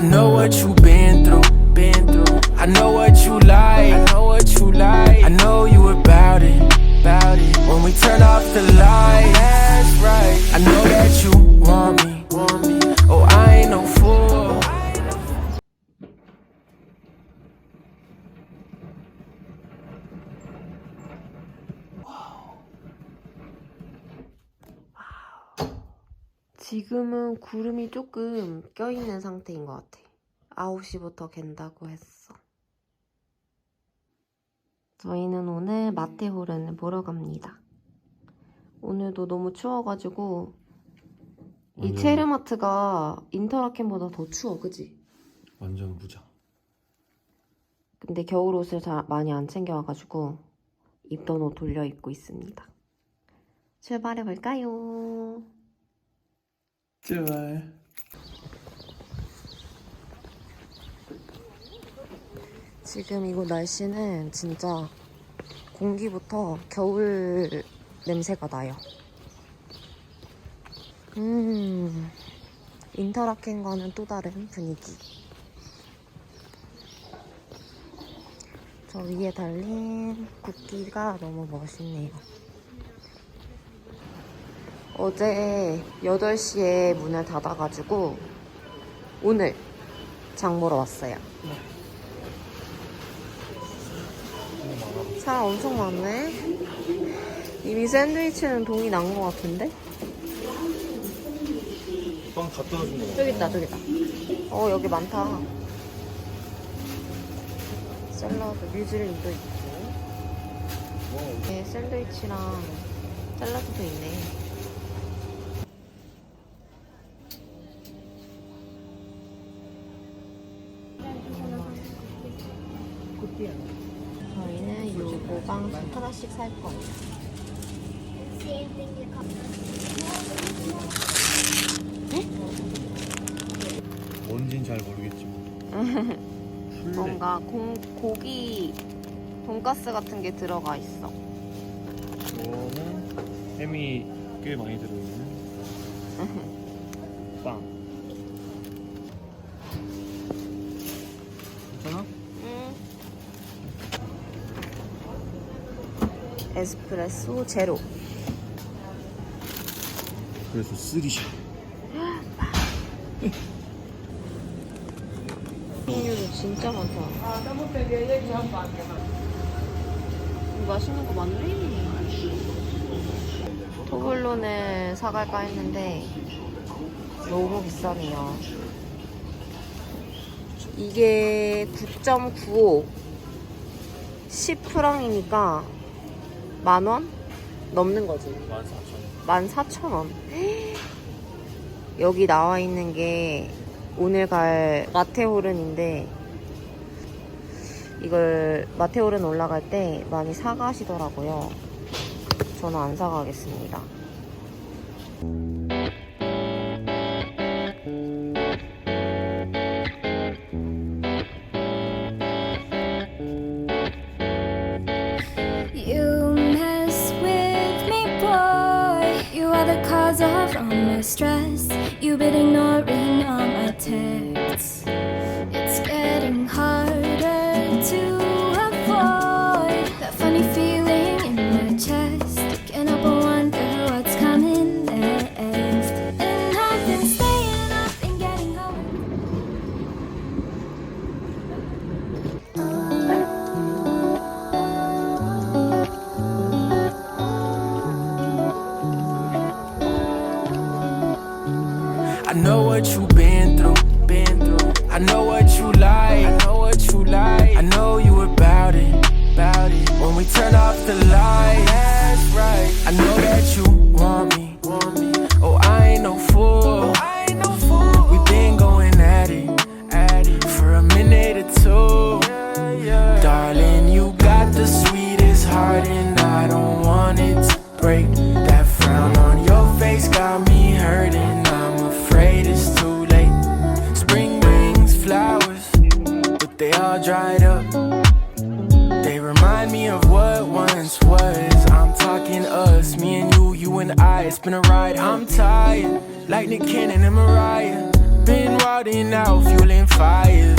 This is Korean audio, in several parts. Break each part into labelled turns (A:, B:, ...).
A: I know what you've been through, been through. I know what you like, I know what you like. I know you about it, about it. When we turn off the light, that's right. I know that you want me, want me.
B: 지금은 구름이 조금 껴있는 상태인 것 같아. 9시부터 갠다고 했어. 저희는 오늘 마테호른을 보러 갑니다. 오늘도 너무 추워가지고 이
C: 완전-
B: 체르마트가 인터라켄보다 더 추워, 그지?
C: 완전 부자.
B: 근데 겨울 옷을 잘 많이 안 챙겨와가지고 입던 옷 돌려 입고 있습니다. 출발해 볼까요?
C: 제발.
B: 지금 이곳 날씨는 진짜 공기부터 겨울 냄새가 나요. 음, 인터라켄과는 또 다른 분위기. 저 위에 달린 국기가 너무 멋있네요. 어제 8시에 문을 닫아가지고 오늘 장 보러 왔어요. 사람 엄청 많네. 이미 샌드위치는 동이 난 것 같은데?
C: 빵 갖다 준 거.
B: 저기 있다, 저기 있다. 어, 여기 많다. 샐러드, 뮤즐리도 있고. 네, 샌드위치랑 샐러드도 있네. 뭔가 공, 고기 돈가스 같은 게 들어가 있어.
C: 이거는 햄이 꽤 많이 들어있는 빵. 괜찮아?
B: 응. 에스프레소 제로.
C: 그래서 쓰리샷.
B: 진짜 많다. 음, 맛있는 거 많네. 토블론을 사갈까 했는데 너무 비싸네요. 이게 9.95 10프랑이니까 만 원? 넘는 거지.
C: 14,000원.
B: 14,000원. 여기 나와 있는 게 오늘 갈 마테오른인데 이걸 마테오른 올라갈 때 많이 사가시더라고요. 저는 안 사가겠습니다.
A: Turn off the light, that's right. I know that you want me. Oh, I ain't no fool. We've been going at it, at it for a minute or two. Darling, you got the sweetest heart, and I don't want it to break. That frown on your face got me hurting. I'm afraid it's too late. Spring brings flowers, but they all dried up. They remind me of what It's been a ride. I'm tired, like Nick Cannon and Mariah. been riding out, fueling fires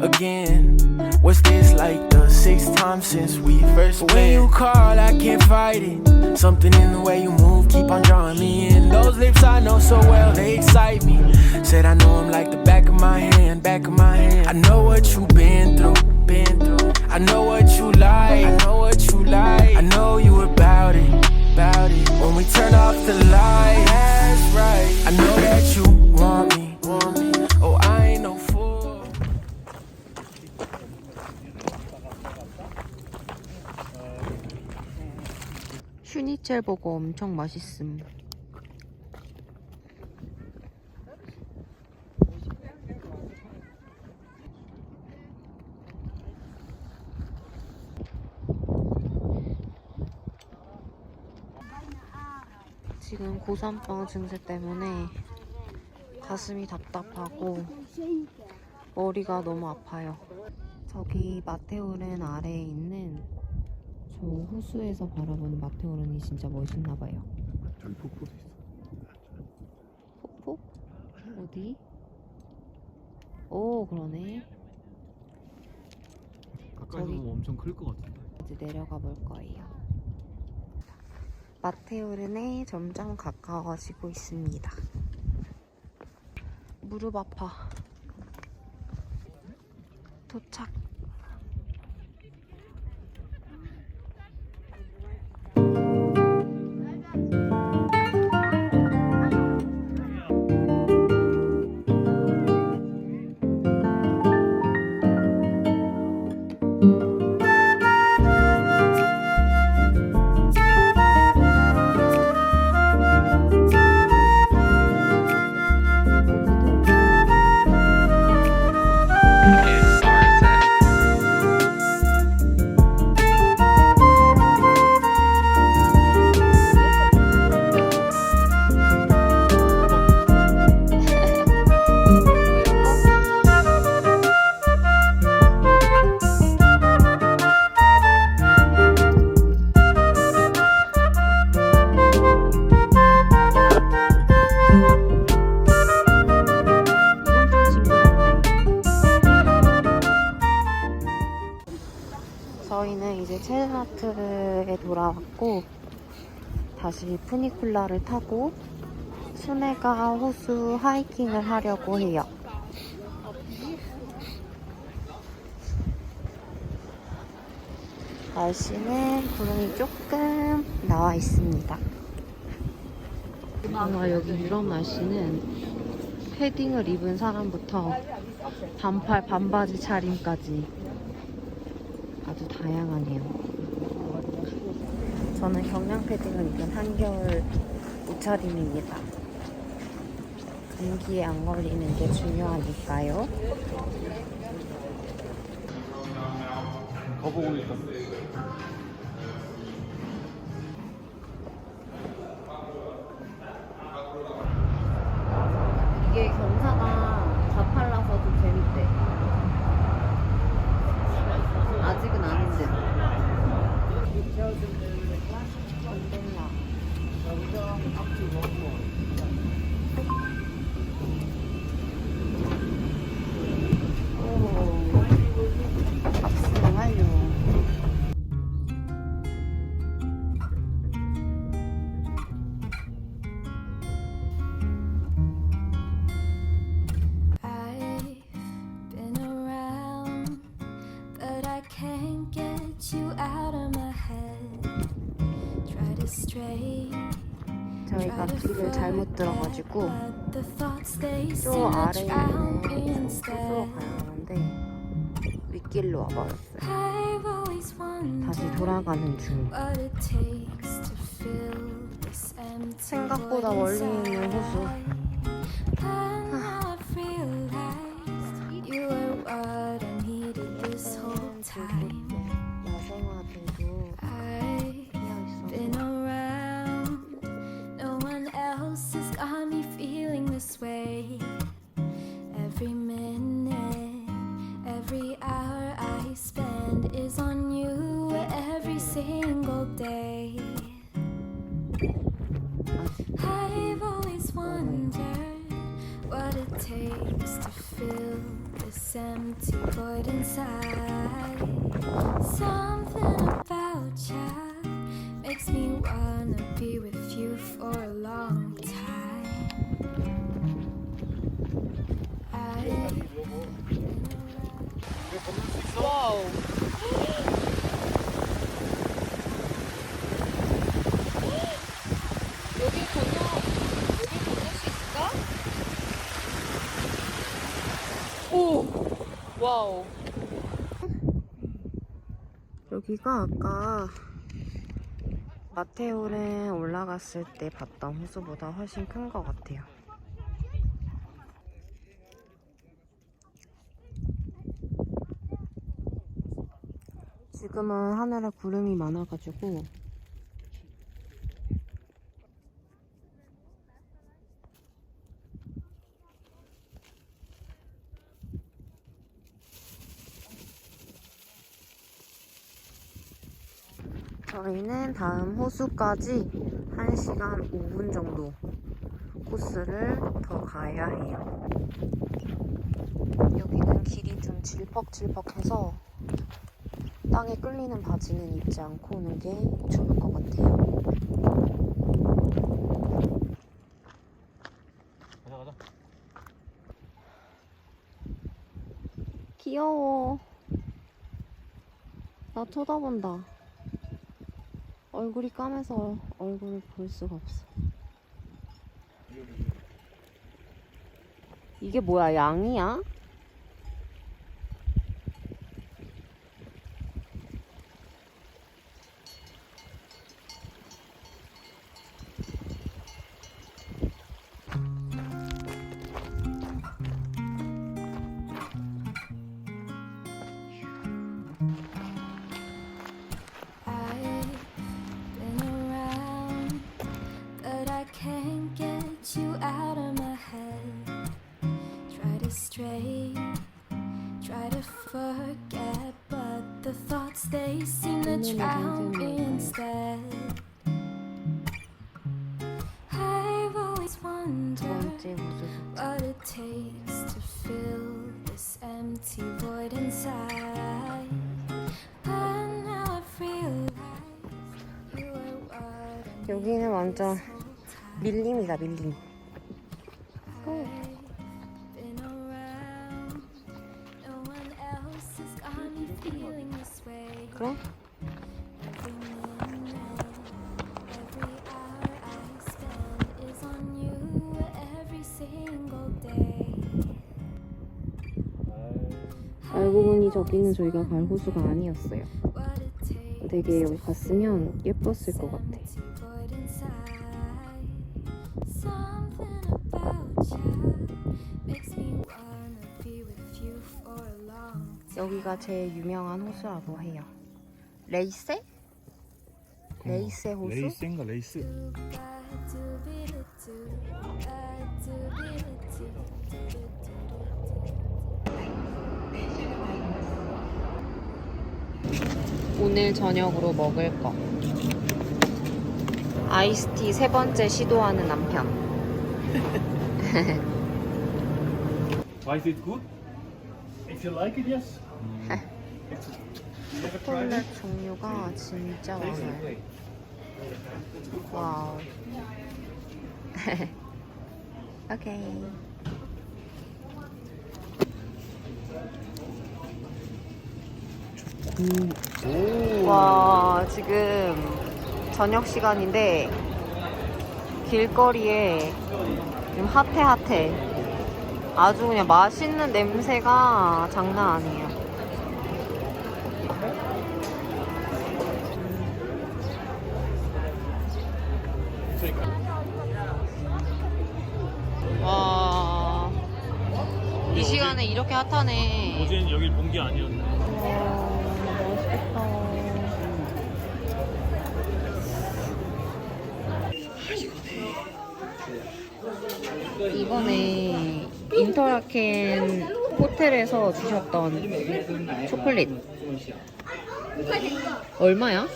A: again. What's this like the sixth time since we first met? When you call, I can't fight it. Something in the way you move, keep on drawing me in. Those lips I know so well, they excite me. Said I know them like the back of my hand, back of my hand. I know what you've been through, been through. I know what you like, I know what
B: 버거 엄청 맛있음. 지금 고산병 증세 때문에 가슴이 답답하고 머리가 너무 아파요. 저기 마테오른 아래에 있는 저 호수에서 바라보는 마테오른이 진짜 멋있나 봐요.
C: 저기 폭포도 있어.
B: 폭포? 어디? 오 그러네.
C: 가까이서
B: 저기.
C: 보면 엄청 클 것 같은데.
B: 이제 내려가 볼 거예요. 마테오른에 점점 가까워지고 있습니다. 무릎 아파. 도착. 다시 푸니쿨라를 타고 수네가 호수 하이킹을 하려고 해요. 날씨는 구름이 조금 나와 있습니다. 아마 여기 유럽 날씨는 패딩을 입은 사람부터 반팔 반바지 차림까지 아주 다양하네요. 저는 경량 패딩을 입은 한겨울 옷차림입니다. 감기에 안 걸리는 게 중요하니까요.
C: 있다.
B: 이게 저희가 길을 잘못 들어가지고 저 아래에 있는
D: instead.
B: 가야 하는데 윗길로 와버렸어요. 다시 돌아가는 중. 생각보다 멀리 있는 호수.
D: And now single day. I've always wondered what it takes to fill this empty void inside. Something about
B: 와우 여기가 아까 마테오른 올라갔을 때 봤던 호수보다 훨씬 큰 것 같아요. 지금은 하늘에 구름이 많아가지고 저희는 다음 호수까지 1시간 5분 정도 코스를 더 가야 해요. 여기는 길이 좀 질퍽질퍽해서 땅에 끌리는 바지는 입지 않고 오는 게 좋을 것 같아요.
C: 가자 가자.
B: 귀여워. 나 쳐다본다. 얼굴이 까매서 얼굴을 볼 수가 없어. 이게 뭐야, 양이야?
D: Try to stray, try to forget, but the thoughts they seem to drown me instead. I've always
B: 두
D: wondered
B: 번째 호수.
D: what it takes to fill this empty void inside. But now I've realized you were what I
B: 여기는
D: needed
B: 완전
D: this whole time.
B: 밀림이다, 밀림.
D: Day.
B: 알고 보니 저기는 저희가 갈 호수가 아니었어요. 되게 여기 갔으면 예뻤을 것 같아.
D: empty void inside. Something about you makes me wanna be with you for a long time.
B: 여기가 제일 유명한 호수라고 해요. 레이세? 레이세 호수?
C: 레이스인가 레이스?
B: 오늘 저녁으로 먹을 거. 아이스티 세 번째 시도하는 남편.
C: Why is it good?
E: If you like it, yes.
B: 초콜릿 종류가 진짜 많아요. 와우. 오케이. 와, 지금 저녁 시간인데 길거리에 지금 핫해 핫해. 아주 그냥 맛있는 냄새가 장난 아니에요. 와. 이 시간에 이렇게 핫하네.
C: 어제는 여길 본 게 아니었네.
B: 와, 맛있겠다. 이번에 인터라켄 호텔에서 주셨던 초콜릿. 얼마야?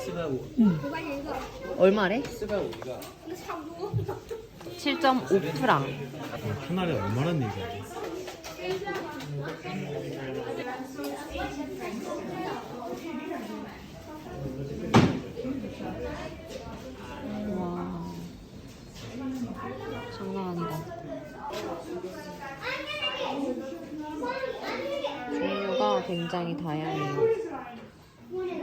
B: 얼마래? 7.5프랑.
C: 한 알에 얼마나 내지?
B: 와. 장난 아니다. 종류가 굉장히 다양해요. Mua nhà.